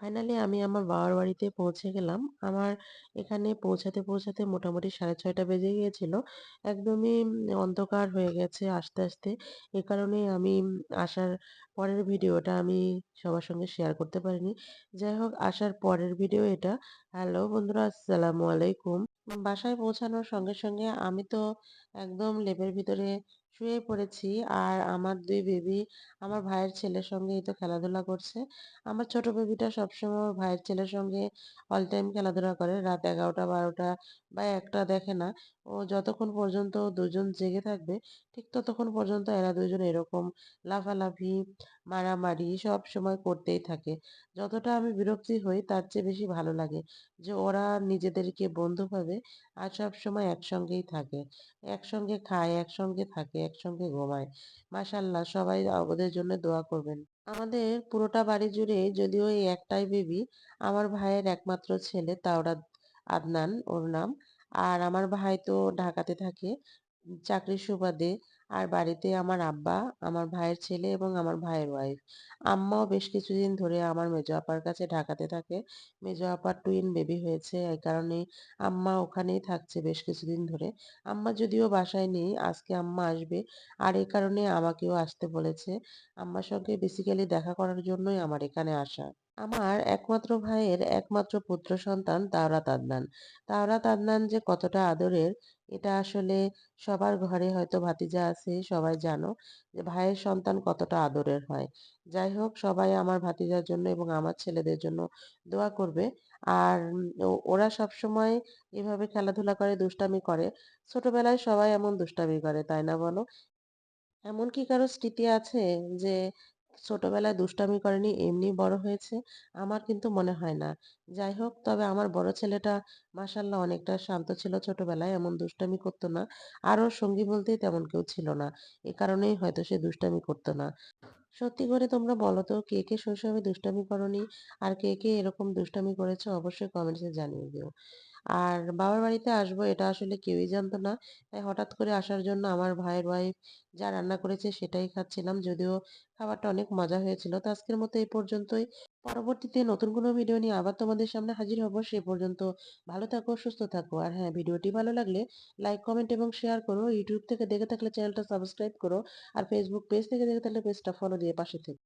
Finally আমি আমার বাবার বাড়িতে পৌঁছে গেলাম। আমার এখানে পৌঁছাতে, পৌঁছাতে মোটামুটি ৬:৩০ বেজে গিয়েছিল। একদমই অন্ধকার হয়ে গেছে আস্তে আস্তে এ কারণেই আমি আসার পরের ভিডিওটা আমি সবার সঙ্গে শেয়ার করতে পারিনি। যাই হোক আসার পরের ভিডিও এটা। হ্যালো বন্ধুরা আসসালামু আলাইকুম। বাসায় পৌঁছানোর সঙ্গে, সঙ্গে আমি তো একদম লেপের ভিতরে শুয়ে পড়েছি। আর আমার দুই বেবি আমার ভাইয়ের ছেলের সঙ্গেই তো খেলাধুলা করছে। আমার ছোট বেবিটা সবসময় ওর ভাইয়ের ছেলের সঙ্গে অল টাইম খেলাধুলা করে। রাত ১১টা ১২টা বা একটা দেখে না। ও যতক্ষণ পর্যন্ত দুজন জেগে থাকবে ঠিক ততক্ষণ পর্যন্ত এরা দুজন এরকম লাফালাফি, মারামারি সবসময় করতেই থাকে। যতটা আমি বিরক্তি হই তার চেয়ে বেশি ভালো লাগে যে ওরা নিজেদেরকে বন্ধু ভাবে আর সবসময় একসঙ্গেই থাকে। একসঙ্গে খায়, একসঙ্গে থাকে, একসঙ্গে ঘুমায়। মাশাল্লাহ সবাই ওদের জন্য দোয়া করবেন। আমাদের পুরোটা বাড়ি জুড়ে যদিও এই একটাই বেবি, আমার ভাইয়ের একমাত্র ছেলে তাওরা আদনান ওর নাম। আর আমার ভাই তো ঢাকাতে থাকে চাকরির সুবাদে। আর বাড়িতে আমার আব্বা, আমার ভাইয়ের ছেলে এবং আমার ভাইয়ের ওয়াইফ। আম্মাও বেশ কিছুদিন ধরে আমার মেজো আপার কাছে ঢাকাতে থাকে। মেজো আপার টুইন বেবি হয়েছে। এই কারণে আম্মা ওখানেই থাকছে বেশ কিছুদিন ধরে। আম্মা যদিও বাসায় নেই, আজকে আম্মা আসবে। আর এই কারণে আমাকেও আসতে বলেছে। আম্মার সঙ্গে বেসিক্যালি দেখা করার জন্যই আমার এখানে আসা। আমার একমাত্র ভাইয়ের একমাত্র পুত্র সন্তান তাওরাত আদনান। তাওরাত আদনান যে কতটা আদরের এটা আসলে সবার ঘরে হয়তো ভাতিজা আছে, সবাই জানো যে ভাইয়ের সন্তান কতটা আদরের হয়। যাই হোক সবাই আমার ভাতিজার জন্য এবং আমার ছেলেদের জন্য দোয়া করবে। আর ওরা সবসময় এভাবে খেলাধুলা করে, দুষ্টামি করে। ছোটবেলায় সবাই এমন দুষ্টামি করে, তাই না বলো? এমন কি কারও স্মৃতি আছে যে ছোটবেলায় দুষ্টামি করেনি এমনি বড় হয়েছে? আমার কিন্তু মনে হয় না। যাই হোক তবে আমার বড় ছেলেটা মাশাআল্লাহ অনেকটা শান্ত ছিল ছোটবেলায়, এমন দুষ্টামি করতো না। আর ওর সঙ্গী বলতেই তেমন কেউ ছিল না। এ কারণেই হয়তো সে দুষ্টামি করতো না। সত্যি করে তোমরা বলো তো কে, কে শৈশবে দুষ্টামি করোনি? আর কে, কে এরকম দুষ্টামি করেছ? অবশ্যই কমেন্টসে জানিয়ে দিও। আর বাবার বাড়িতে আসব এটা আসলে কেউই জানতো না। তাই হঠাৎ করে আসার জন্য আমার ভাইয়ের ওয়াইফ যা রান্না করেছে সেটাই খাচ্ছিলাম। যদিও খাবারটা অনেক মজা হয়েছিল। তো আজকের মতো এই পর্যন্তই। পরবর্তীতে নতুন কোনো ভিডিও নিয়ে আবার তোমাদের সামনে হাজির হব। সে পর্যন্ত ভালো থাকো, সুস্থ থাকো। আর হ্যাঁ, ভিডিওটি ভালো লাগলে লাইক, কমেন্ট এবং শেয়ার করো। ইউটিউব থেকে দেখে থাকলে চ্যানেলটা সাবস্ক্রাইব করো। আর ফেসবুক পেজ থেকে দেখে থাকলে পেজটা ফলো দিয়ে পাশে থেকো।